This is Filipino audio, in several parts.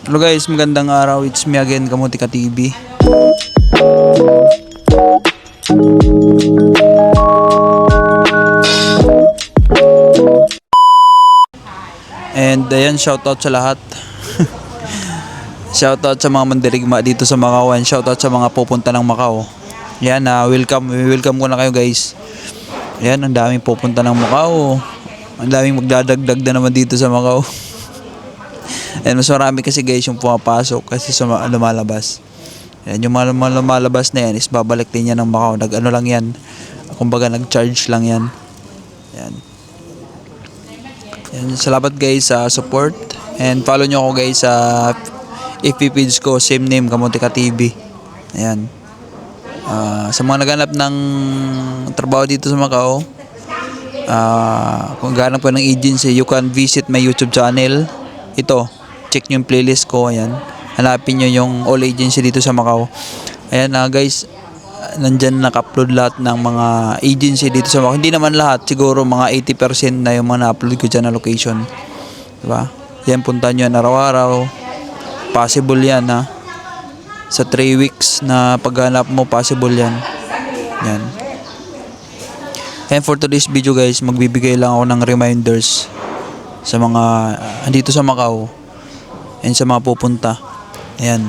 Hello guys, magandang araw. It's me again, Kamutika TV. And ayan, shoutout sa lahat. shoutout sa mga mandirigma dito sa Macau and shoutout sa mga pupunta ng Macau. Yan, ah, welcome, welcome ko na kayo guys. Yan, ang daming pupunta ng Macau. Ang daming magdadagdag na naman dito sa Macau. And mas marami kasi guys yung pumapasok kasi sa mga lumalabas. Yan, yung mga lumalabas na yan is babalik din yan ng Macau. Nag ano lang yan. Kumbaga nag-charge lang yan. Yan. Yan, salamat guys sa support. And follow nyo ako guys sa FB page ko, same name, Kamotika TV. Ayan. Ah, sa mga naghanap ng trabaho dito sa Macau, ah, kung naghanap po ng agency, you can visit my YouTube channel. Ito, check nyo yung playlist ko. Ayan. Hanapin nyo yung all agency dito sa Macau. Ayan na guys, nandyan naka-upload lahat ng mga agency dito sa Macau. Hindi naman lahat, siguro mga 80% na yung mga na-upload ko dyan na location. Diba? Yan, punta nyo yan araw-araw. Possible yan ha. Sa 3 weeks na paghanap mo, possible yan. Yan. And for today's video guys, magbibigay lang ako ng reminders sa mga ah, andito sa Macau and sa mga pupunta. Ayan.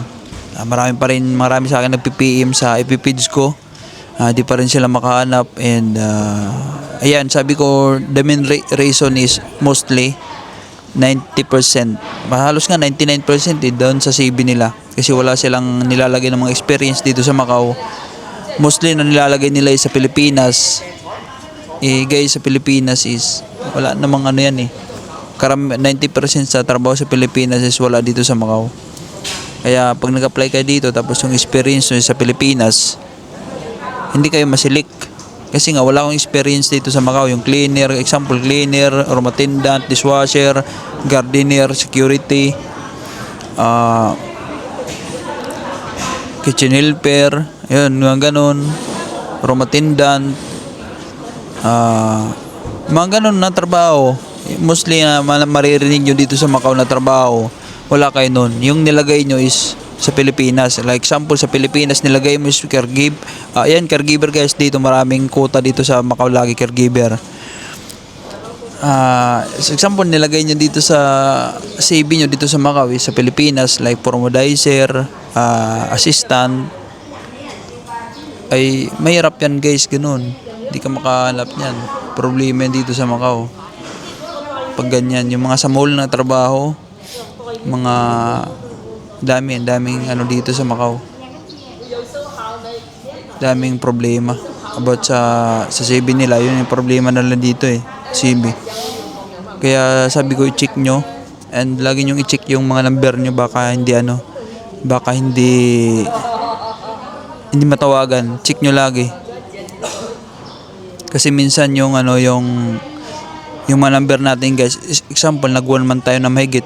Ah, marami pa rin, marami sa akin nagpi-PM sa page ko. Ah, di pa rin sila makahanap and ah, ayan, sabi ko the main re- reason is mostly 90%. Mahalos nga 99% eh, doon sa CV nila. Kasi wala silang nilalagay ng mga experience dito sa Macau. Mostly na nilalagay nila sa Pilipinas. Eh guys, sa Pilipinas is wala namang ano yan eh. Karam 90% sa trabaho sa Pilipinas is wala dito sa Macau. Kaya pag nag-apply kayo dito tapos yung experience nyo sa Pilipinas, hindi kayo masilik. Kasi nga wala akong experience dito sa Macau. Yung cleaner, example cleaner, room attendant, dishwasher, gardener, security, ah kitchen helper, yun, mga ganun, room attendant, ah mga ganun na trabaho. Mostly na ma- maririnig nyo dito sa Macau na trabaho, wala kayo nun. Yung nilagay nyo is sa Pilipinas. Like example, sa Pilipinas, nilagay mo is caregiver. Ah, yan, caregiver guys dito. Maraming quota dito sa Macau lagi caregiver. Ah, sa example, nilagay nyo dito sa CV nyo dito sa Macau is sa Pilipinas. Like formalizer, ah, assistant. Ay, mahirap yan guys, ganun. Hindi ka makahanap yan. Problema yan dito sa Macau. Pag ganyan, yung mga sa mall na trabaho, mga dami, daming ano dito sa Macau. Daming problema about sa sa CV nila. Yun yung problema nila dito eh, CV. Kaya sabi ko i-check nyo and lagi nyo i-check yung mga number nyo baka hindi ano, baka hindi hindi matawagan. Check nyo lagi. Kasi minsan yung ano yung yung mga number natin guys, is- example nag one month tayo na mahigit.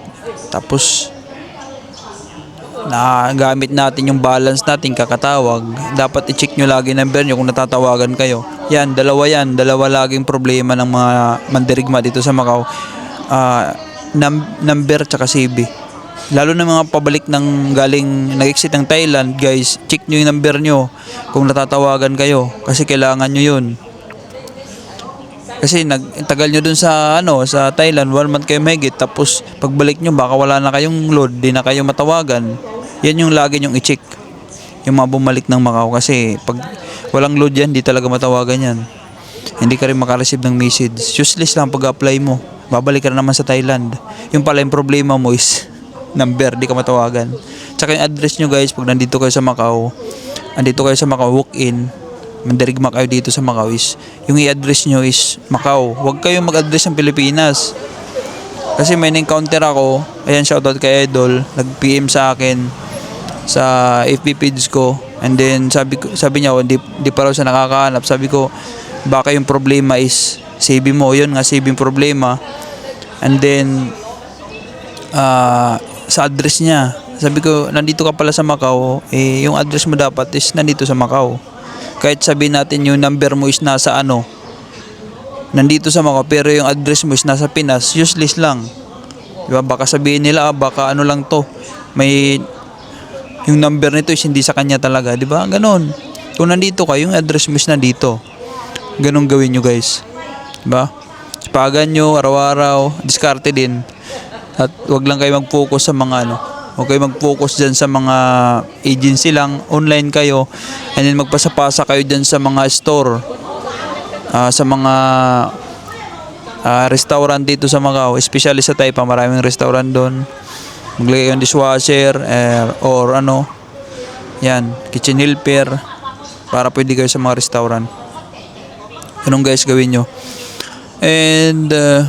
Tapos na gamit natin yung balance natin kakatawag. Dapat i-check nyo lagi number nyo kung natatawagan kayo. Yan dalawa yan. Dalawa laging problema ng mga mandirigma dito sa Macau. Ah, num- number tsaka CB lalo na mga pabalik ng galing nag-exit ng Thailand guys check nyo yung number nyo kung natatawagan kayo. Kasi kailangan nyo yun kasi nag tagal nyo dun sa ano sa Thailand one month kayo mahigit tapos pagbalik nyo baka wala na kayong load di na kayo matawagan. Yan yung lagi nyong i-check yung mga bumalik ng Macau. Kasi pag walang load yan di talaga matawagan yan. Hindi ka rin makareceive ng message. Useless lang pag apply mo. Babalik ka na naman sa Thailand. Yung pala yung problema mo is number di ka matawagan. Tsaka yung address nyo guys pag nandito kayo sa Macau andito kayo sa Macau walk in mandirigma kayo dito sa Macau is yung i-address nyo is Macau. Huwag kayong mag-address ng Pilipinas. Kasi may na-encounter ako. Ayan shoutout kay Idol. nag-PM sa akin sa FB page ko. And then sabi sabi niya hindi, hindi pa raw siya nakakahanap. Sabi ko baka yung problema is CV mo. Yun nga CV yung problema. And then ah, sa address niya. Sabi ko nandito ka pala sa Macau. Eh yung address mo dapat is nandito sa Macau kahit sabihin natin yung number mo is nasa ano nandito sa Macau pero yung address mo is nasa Pinas useless lang Diba? Baka sabihin nila, ah, baka ano lang to. may yung number nito is hindi sa kanya talaga, di ba? Ganon. Kung nandito ka, yung address mo is nandito. Ganon gawin nyo guys. Di ba? Pagan nyo, araw-araw, diskarte din. At wag lang kayo mag-focus sa mga ano, Huwag kayo mag-focus dyan sa mga agency lang. Online kayo. And then magpasapasa kayo dyan sa mga store. Ah, sa mga ah, restaurant dito sa Macau. Especially sa Taipa. Maraming restaurant doon. Maglagay yung dishwasher eh, or ano. Yan. Kitchen helper. Para pwede kayo sa mga restaurant. Ganun guys gawin nyo. And uh,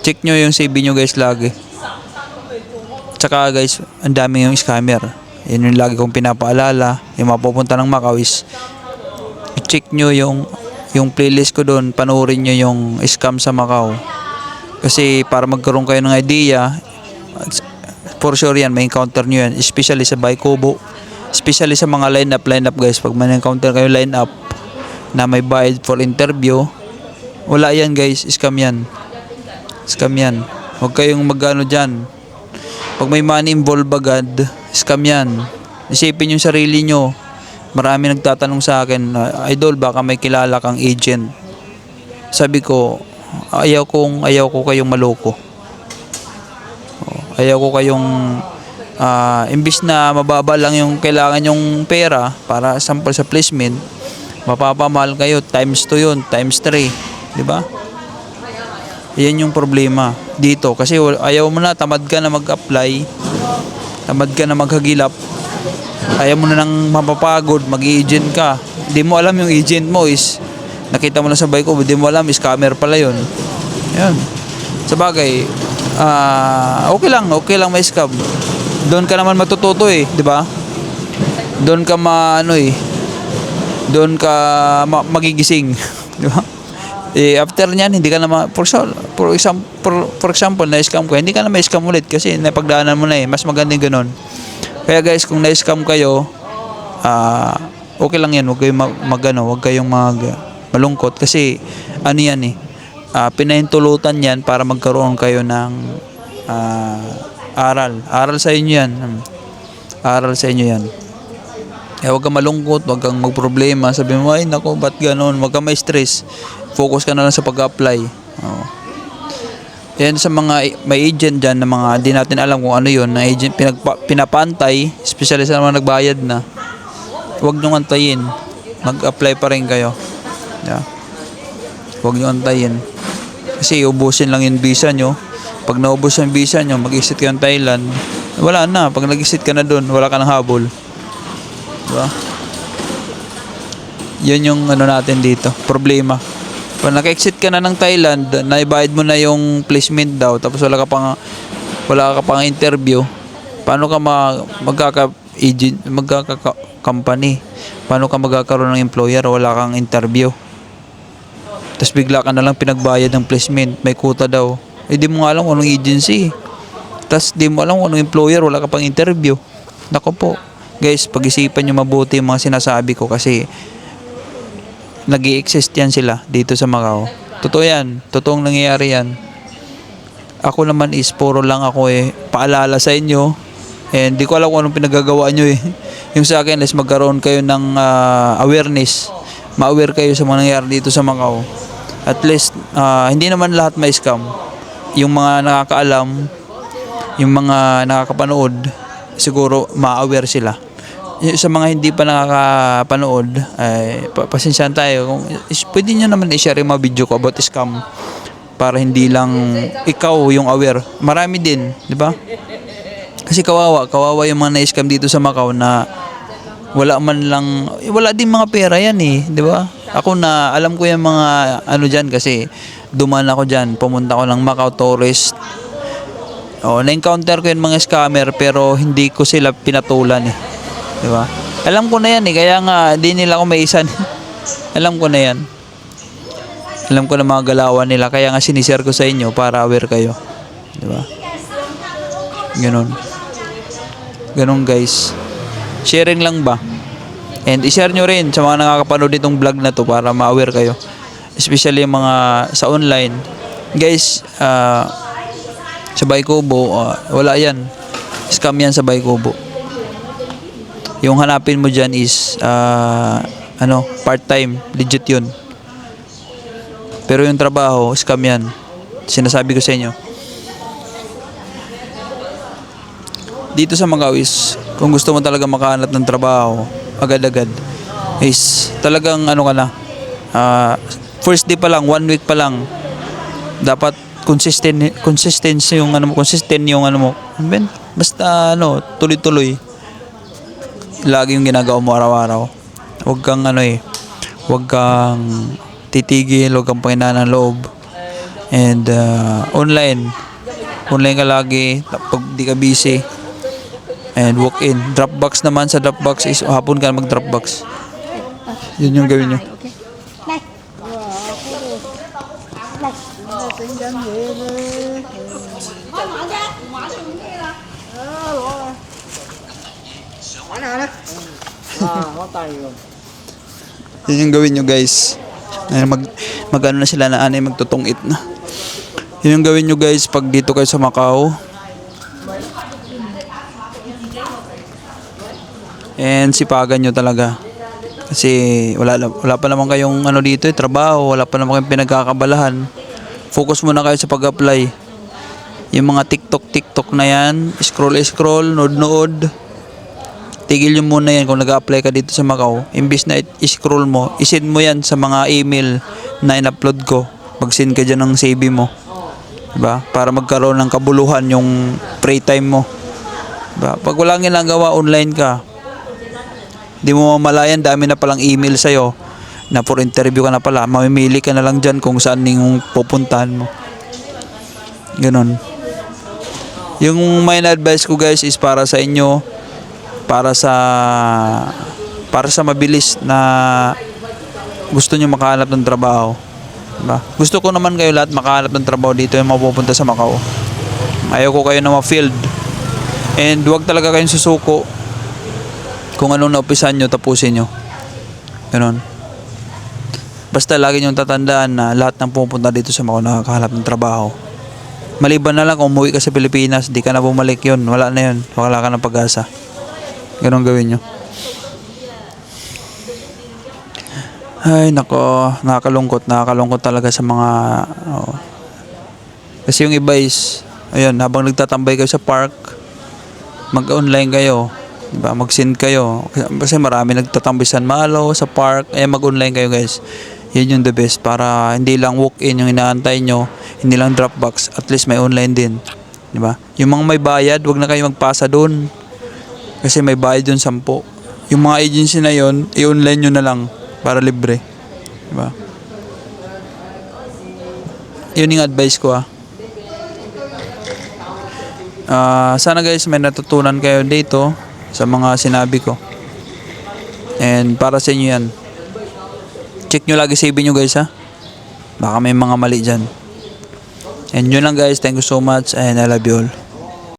check nyo yung CV nyo guys lagi. Tsaka guys, ang dami yung scammer. Yun yung lagi kong pinapaalala. Yung mapupunta ng Macau is check nyo yung yung playlist ko doon, panoorin nyo yung scam sa Macau. Kasi para magkaroon kayo ng idea, for sure yan, may encounter nyo yan. Especially sa Baikobo. Especially sa mga line-up, line-up guys. Pag may encounter kayo line-up na may bayad for interview, wala yan guys, scam yan. Scam yan. Huwag kayong magano dyan. Pag may money involved agad, scam yan. Isipin yung sarili nyo. Marami nagtatanong sa akin, "Ah, Idol, baka may kilala kang agent. Sabi ko, ayaw kong, ayaw ko kayong maloko. Oh, Ayaw ko kayong, ah, imbis na mababa lang yung kailangan yung pera para sample sa placement, mapapamahal kayo, times 2 yun, times 3. Di ba? Yan yung problema dito. Kasi ayaw mo na, tamad ka na mag-apply. Tamad ka na maghagilap. Ayaw mo na nang mapapagod, mag-agent ka. Hindi mo alam yung agent mo is, nakita mo na sa bike ko, hindi mo alam, scammer pala yun. Yan. Sa bagay, ah, okay lang, okay lang may scam. Doon ka naman matututo eh, di ba? Doon ka ma, ano eh, doon ka ma- magigising, di ba? Eh, after niyan, hindi ka na ma- for, for, example, for, example, na-scam ka, hindi ka na ma-scam ulit kasi napagdaanan mo na eh. Mas maganda yung ganun. Kaya guys, kung na-scam kayo, ah, okay lang yan. Huwag kayong mag, ano, huwag kayong mag, malungkot kasi ano yan eh. ah, pinahintulutan yan para magkaroon kayo ng ah, aral. Aral sa inyo yan. Aral sa inyo yan. Kaya huwag kang malungkot, huwag kang magproblema. Sabi mo, ay nako, ba't ganun? Huwag kang may stress. Focus ka na lang sa pag-apply. Oo. Yan sa mga may agent dyan na mga di natin alam kung ano yun, na agent pinagpa, pinapantay, especially sa mga nagbayad na. Huwag nyo antayin. Mag-apply pa rin kayo. Yeah. Huwag nyo antayin. Kasi ubusin lang yung visa nyo. Pag naubos yung visa nyo, mag-exit kayo ng Thailand, wala na. Pag nag-exit ka na doon, wala ka ng habol. Diba? Yan yung ano natin dito, problema. Pag naka-exit ka na ng Thailand, naibayad mo na yung placement daw, tapos wala ka pang wala ka pang interview, paano ka ma, magkaka agent, magkaka company? Paano ka magkakaroon ng employer wala kang interview? Tapos bigla ka na lang pinagbayad ng placement, may quota daw. Eh di mo nga alam kung anong agency. Tapos di mo alam kung anong employer, wala ka pang interview. Nako po. Guys, pag-isipan nyo mabuti yung mga sinasabi ko kasi nag exist yan sila dito sa Macau. Totoo yan. Totoong nangyayari yan. Ako naman is puro lang ako eh paalala sa inyo. And di ko alam kung anong pinagagawa nyo eh. Yung sa akin is magkaroon kayo ng ah, awareness. Ma-aware kayo sa mga nangyayari dito sa Macau. At least, ah, hindi naman lahat may scam. Yung mga nakakaalam, yung mga nakakapanood, siguro ma-aware sila. Sa mga hindi pa nakakapanood, ay pa- pasensyahan tayo. Kung, pwede nyo naman i-share yung mga video ko about scam para hindi lang ikaw yung aware. Marami din, di ba? Kasi kawawa, kawawa yung mga na-scam dito sa Macau na wala man lang, wala din mga pera yan eh, di ba? Ako na, alam ko yung mga ano dyan kasi duman ako dyan, pumunta ko ng Macau Tourist. Oh, na-encounter ko yung mga scammer pero hindi ko sila pinatulan eh. Di ba? Alam ko na yan eh, kaya nga di nila ako maisan. alam ko na yan. Alam ko na mga galawan nila, kaya nga sinishare ko sa inyo para aware kayo. Di ba? Ganon. Ganon guys. Sharing lang ba? And i-share nyo rin sa mga nakakapanood nitong vlog na to para ma-aware kayo. Especially yung mga sa online. Guys, ah sa Baikobo, ah, wala yan. Scam yan sa Baykubo. Yung hanapin mo dyan is, ah, ano, part-time. Legit yun. Pero yung trabaho, scam yan. Sinasabi ko sa inyo. Dito sa Macau is, kung gusto mo talaga makahanap ng trabaho, agad-agad, is talagang ano ka na, ah, first day pa lang, one week pa lang, dapat consistent consistent yung ano mo consistent yung ano mo Ano yun? basta ano tuloy-tuloy lagi yung ginagawa mo araw-araw. Huwag kang ano eh huwag kang titigil huwag kang panginaan ng loob. And uh, online. Online ka lagi pag di ka busy. And walk in. Dropbox naman sa dropbox is hapon ka mag dropbox yun yung gawin nyo Yun yung gawin nyo guys. Ayun, mag, mag ano na sila na anay magtutungit na. Yun yung gawin nyo guys pag dito kayo sa Macau. And sipagan nyo talaga. Kasi wala, wala pa naman kayong ano dito eh, trabaho, wala pa naman kayong pinagkakabalahan. Focus muna kayo sa pag-apply. Yung mga TikTok, TikTok na yan, scroll, scroll, nood-nood. Tigil nyo muna yan kung nag-apply ka dito sa Macau. Imbis na i-scroll mo, isend mo yan sa mga email na in-upload ko. Mag-send ka dyan ng CV mo. Diba? Para magkaroon ng kabuluhan yung free time mo. Diba? Pag walang ginagawa, online ka. Di mo mamalayan, dami na palang email sa'yo na for interview ka na pala. Mamimili ka na lang dyan kung saan yung pupuntahan mo. Ganon. Yung main advice ko guys is para sa inyo, para sa para sa mabilis na gusto nyo makahanap ng trabaho. Diba? Gusto ko naman kayo lahat makahanap ng trabaho dito yung mapupunta sa Macau. Ayaw ko kayo na ma-field. And huwag talaga kayong susuko kung anong naupisan nyo, tapusin nyo. Ganon. Basta lagi nyo tatandaan na lahat ng pupunta dito sa Macau nakakahanap ng trabaho. Maliban na lang kung umuwi ka sa Pilipinas, di ka na bumalik yun. Wala na yun. Wala ka ng pag-asa. Ganon gawin nyo. Ay, nako. Nakakalungkot. Nakakalungkot talaga sa mga... oo. Kasi yung iba is, ayun, habang nagtatambay kayo sa park, mag-online kayo. Diba? Mag-send kayo. Kasi marami nagtatambay sa Malo, sa park. Eh, mag-online kayo guys. Yun yung the best. Para hindi lang walk-in yung inaantay nyo. Hindi lang Dropbox. At least may online din. Diba? Yung mga may bayad, wag na kayo magpasa doon. Kasi may bayad yung sampo. Yung mga agency na yon i-online nyo na lang para libre. Diba? Yun yung advice ko ah. Ah, sana guys may natutunan kayo dito sa mga sinabi ko. And para sa inyo yan. Check nyo lagi CV nyo guys ha. Baka may mga mali dyan. And yun lang guys. Thank you so much and I love you all.